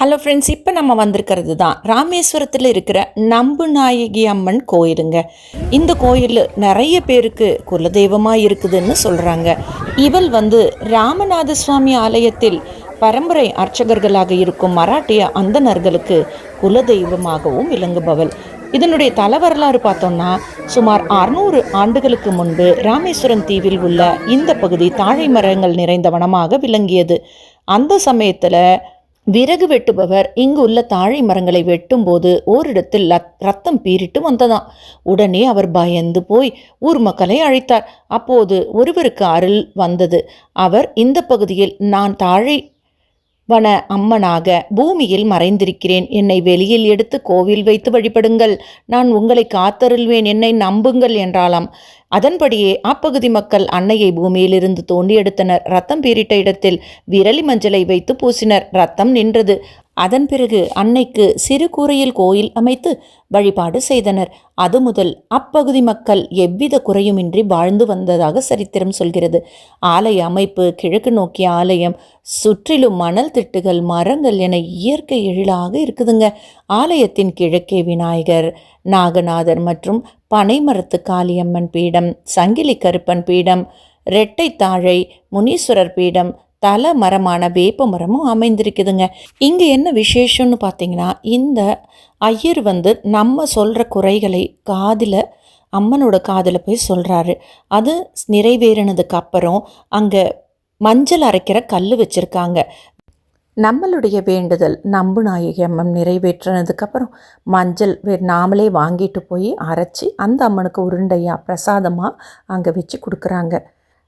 Hello friends இப்போ நம்ம வந்திருக்கிறது தான் ராமேஸ்வரத்தில் இருக்கிற நம்பு நாயகி அம்மன் கோயிலுங்க. இந்த கோயில் நிறைய பேருக்கு குலதெய்வமாக இருக்குதுன்னு சொல்கிறாங்க இவள் வந்து ராமநாத சுவாமி ஆலயத்தில் பரம்பரை அர்ச்சகர்களாக இருக்கும் மராட்டிய அந்தனர்களுக்கு குலதெய்வமாகவும் விளங்குபவள். இதனுடைய தல வரலாறு பார்த்தோம்னா சுமார் அறுநூறு ஆண்டுகளுக்கு முன்பு ராமேஸ்வரம் தீவில் உள்ள இந்த பகுதி தாழை மரங்கள் நிறைந்த வனமாக விளங்கியது. அந்த சமயத்தில் விறகு வெட்டுபவர் இங்கு உள்ள தாழை மரங்களை வெட்டும்போது ஓரிடத்தில் ரத்தம் பீறிட்டு வந்ததாம். உடனே அவர் பயந்து போய் ஊர் மக்களை அழைத்தார். அப்போது ஒருவருக்கு அருள் வந்தது. அவர் இந்த பகுதியில் நான் தாழை வன அம்மனாக பூமியில் மறைந்திருக்கிறேன். என்னை வெளியில் எடுத்து கோவில் வைத்து வழிபடுங்கள். நான் உங்களை காத்தருள்வேன். என்னை நம்புங்கள் என்றாலாம் அதன்படியே அப்பகுதி மக்கள் அன்னையை பூமியிலிருந்து தோண்டி எடுத்தனர் ரத்தம் பீரிட்ட இடத்தில் விரலி மஞ்சளை வைத்து பூசினர். ரத்தம் நின்றது. அதன் பிறகு அன்னைக்கு சிறு கூரையில் கோயில் அமைத்து வழிபாடு செய்தனர். அது முதல் அப்பகுதி மக்கள் எவ்வித குறையுமின்றி வாழ்ந்து வந்ததாக சரித்திரம் சொல்கிறது. ஆலய அமைப்பு கிழக்கு நோக்கிய ஆலயம் சுற்றிலும் மணல் திட்டுகள் மரங்கள் என இயற்கை எழிலாக இருக்குதுங்க. ஆலயத்தின் கிழக்கே விநாயகர் நாகநாதர் மற்றும் பனைமரத்து காளியம்மன் பீடம் சங்கிலி கருப்பன் பீடம் ரெட்டை தாழை முனீஸ்வரர் பீடம் தல மரமான வேப்ப மரமும் அமைந்திருக்குதுங்க. இங்கே என்ன விசேஷம்னு பார்த்தீங்கன்னா இந்த ஐயர் வந்து நம்ம சொல்கிற குறைகளை காதில் அம்மனோட காதில் போய் சொல்கிறாரு அது நிறைவேறினதுக்கு அப்புறம் அங்கே மஞ்சள் அரைக்கிற கல் வச்சுருக்காங்க. நம்மளுடைய வேண்டுதல் நம்பு நாயகி அம்மன் நிறைவேற்றினதுக்கப்புறம் மஞ்சள் வே- நாமளே வாங்கிட்டு போய் அரைச்சி அந்த அம்மனுக்கு உருண்டையாக பிரசாதமாக அங்கே வச்சு கொடுக்குறாங்க.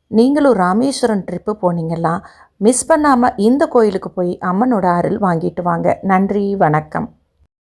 நீங்களும் ராமேஸ்வரம் ட்ரிப்பு போனீங்கன்னா மிஸ் பண்ணாமல் இந்த கோயிலுக்கு போய் அம்மனோட அருள் வாங்கிட்டு வாங்க. நன்றி வணக்கம்.